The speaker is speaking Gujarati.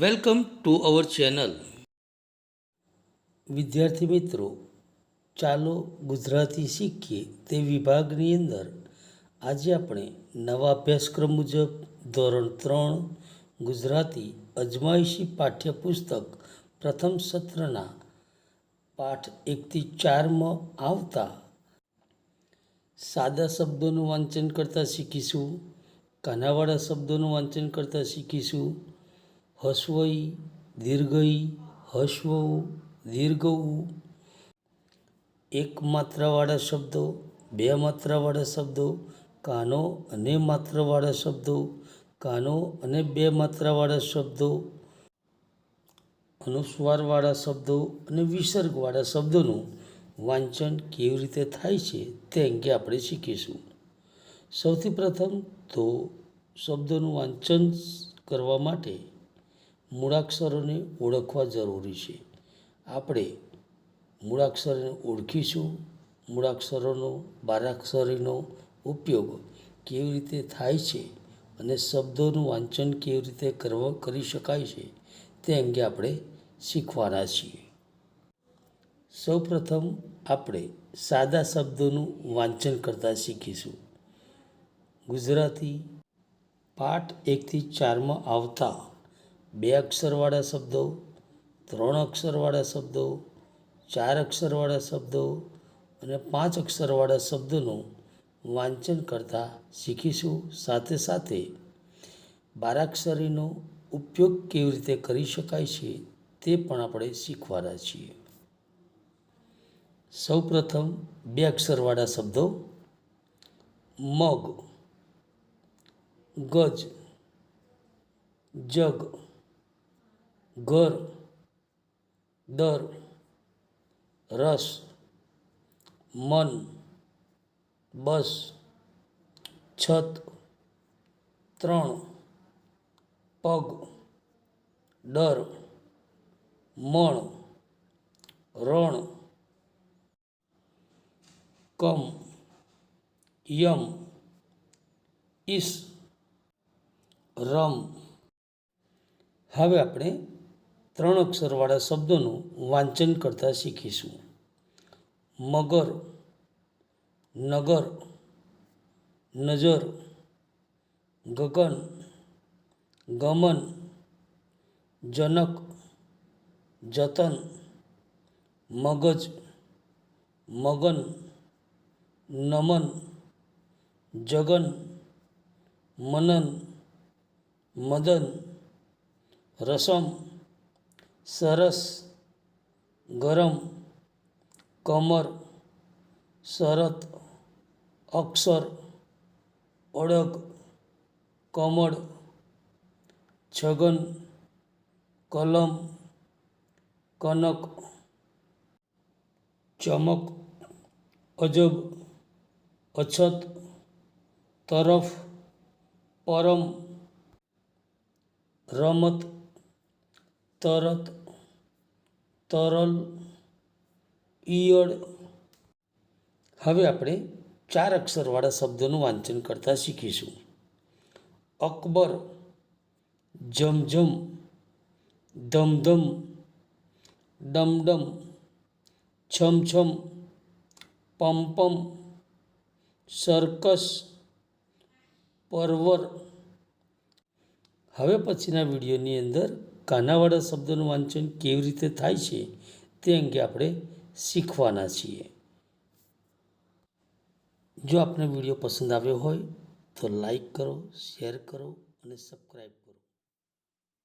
Welcome to our channel. વિદ્યાર્થી મિત્રો, ચાલો ગુજરાતી શીખીએ તે વિભાગની અંદર. આજે આપણે નવા અભ્યાસક્રમ મુજબ ધોરણ ત્રણ, ગુજરાતી અજમાયશી પાઠ્યપુસ્તક પ્રથમ સત્રના પાઠ એકથી ચારમાં આવતા. સાદા શબ્દોનું વાંચન કરતાં શીખીશું, કાનાવાળા શબ્દોનું વાંચન કરતાં શીખીશું હસવઈ, દીર્ઘઈ હસવું દીર્ઘવું એક માત્રાવાળા શબ્દો, બે માત્રાવાળા શબ્દો, કાનો અને માત્રાવાળા શબ્દો, કાનો અને બે માત્રાવાળા શબ્દો, અનુસ્વારવાળા શબ્દો અને વિસર્ગવાળા શબ્દોનું વાંચન કેવી રીતે થાય છે તે અંગે આપણે શીખીશું. સૌથી પ્રથમ તો શબ્દોનું વાંચન કરવા માટે મૂળાક્ષરોને ઓળખવા જરૂરી છે. આપણે મૂળાક્ષરોને ઓળખીશું, મૂળાક્ષરોનો, બારાક્ષરીનો ઉપયોગ કેવી રીતે થાય છે અને શબ્દોનું વાંચન કેવી રીતે કરવા, કરી શકાય છે તે અંગે આપણે શીખવાના છીએ. સૌપ્રથમ આપણે સાદા શબ્દોનું વાંચન કરતાં શીખીશું. ગુજરાતી પાઠ એકથી ચારમાં આવતા બે અક્ષરવાળા શબ્દો, ત્રણ અક્ષરવાળા શબ્દો, ચાર અક્ષરવાળા શબ્દો અને પાંચ અક્ષરવાળા શબ્દોનું વાંચન કરતાં શીખીશું સાથે સાથે. બારાક્ષરીનો ઉપયોગ કેવી રીતે કરી શકાય છે તે પણ આપણે શીખવાના છીએ. સૌપ્રથમ બે અક્ષરવાળા શબ્દો, મગ, ગજ, જગ. ઘર દર રસ મન બસ છત ત્રણ પગ ડર મણ રણ કમ યમ ઈસ રમ હવે આપણે ત્રણ અક્ષરવાળા શબ્દોનું વાંચન કરતાં શીખીશું. મગર, નગર, નજર, ગગન, ગમન, જનક, જતન, મગજ, મગન, નમન, જગન, મનન, મદન, રસમ સરસ, ગરમ, કમર શરત અક્ષર અડગ કમળ, છગન, કલમ, કનક, ચમક, અજબ, અછત, તરફ, પરમ, રમત, તરત તરલ, ઈયળ. હવે આપણે ચાર અક્ષરવાળા શબ્દોનું વાંચન કરતાં શીખીશું. અકબર, જમજમ, ધમધમ, ડમડમ, છમછમ, પમપમ, સર્કસ, પરવર. હવે પછીના વિડીયોની અંદર કાનાવાળા શબ્દોનું વાંચન કેવી રીતે થાય છે તે અંગે આપણે શીખવાના છીએ. જો આપને વીડિયો પસંદ આવ્યો હોય તો લાઈક કરો, શેર કરો અને સબસ્ક્રાઈબ કરો.